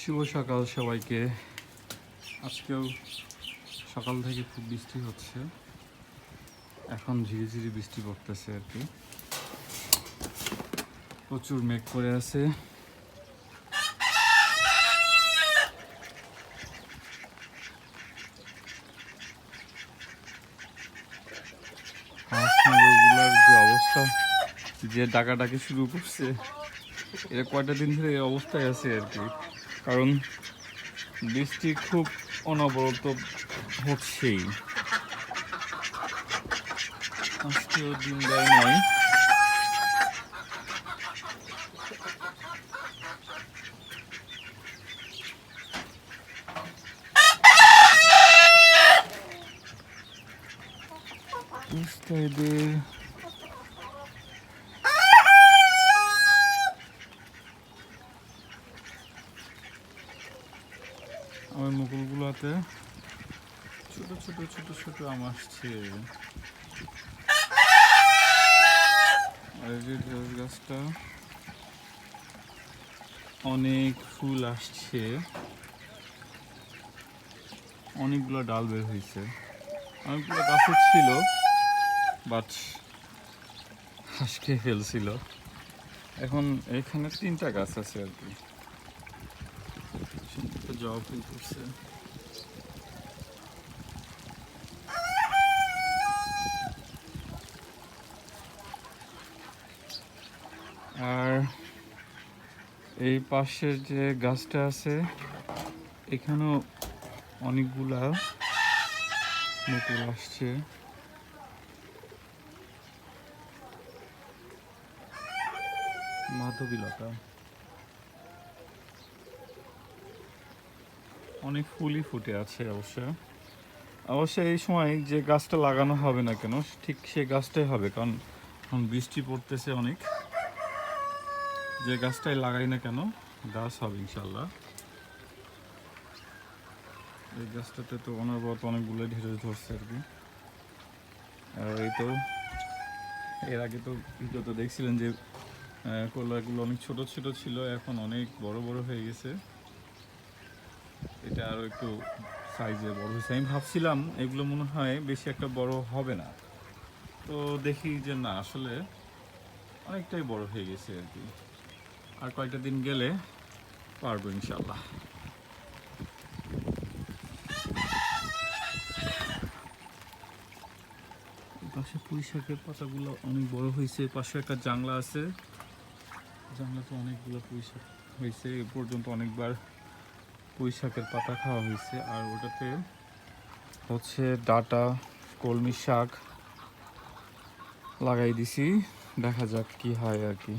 শুভ সকাল সবাইকে। আজকেও সকাল থেকে খুব বৃষ্টি হচ্ছে। এখন ঝিরি ঝিরি বৃষ্টি পড়তেছে আর কি। প্রচুর মেঘ করে আছে। যে অবস্থা, যে শুরু করছে এটা কয়টা দিন ধরে এই অবস্থায় আছে আর কি। কারণ বৃষ্টি খুব অনবরত হচ্ছেই। আজকেও দিন দেয় নাই। আমার মুকুলগুলোতে ছোট ছোট ছোট ছোট আম আসছে। এই যে ঢেঁড়স গাছটা, অনেক ফুল আসছে। অনেকগুলো ডাল বের হয়েছে। অনেকগুলো গাছও ছিল বাট হাঁস খেয়ে ফেলছিল। এখন এখানে তিনটা গাছ আছে আর কি। জবা ফুল করছে আর এই পাশের যে গাছটা আছে এখানেও অনেকগুলা মুকুল আসছে। মাধবীলতা। অনেক ফুলই ফুটে আছে অবশ্য। অবশ্য এই সময় যে গাছটা লাগানো হবে না কেন, ঠিক সেই গাছটাই হবে, কারণ এখন বৃষ্টি পড়তেছে অনেক। যে গাছটাই লাগাই না কেন, গাছ হবে ইনশাল্লাহ এই গাছটাতে তো অনবরত অনেকগুলো ঢেঁড়ে ধরছে আর কি। আর এই তো, এর আগে তো ভিডিওতে দেখছিলেন যে কলাগুলো অনেক ছোট ছোট ছিল, এখন অনেক বড় বড় হয়ে গেছে। এটা আরও একটু সাইজে বড় হয়েছে। আমি ভাবছিলাম এগুলো মনে হয় বেশি একটা বড় হবে না। তো দেখি যে না, আসলে অনেকটাই বড় হয়ে গেছে আর কি। আর কয়েকটা দিন গেলে পারব ইনশাল্লাহ পাশে পুঁই শাকের পাতাগুলো অনেক বড় হয়েছে পাশে একটা জানলা আছে। জানলাতে অনেকগুলো পুঁই শাক হয়েছে, এ পর্যন্ত অনেকবার পুঁই শাকের পাতা খাওয়া হয়েছে, আর ওটাতে হচ্ছে ডাটা কলমি শাক লাগাই দিছি। দেখা যাক কি হয় আর কি।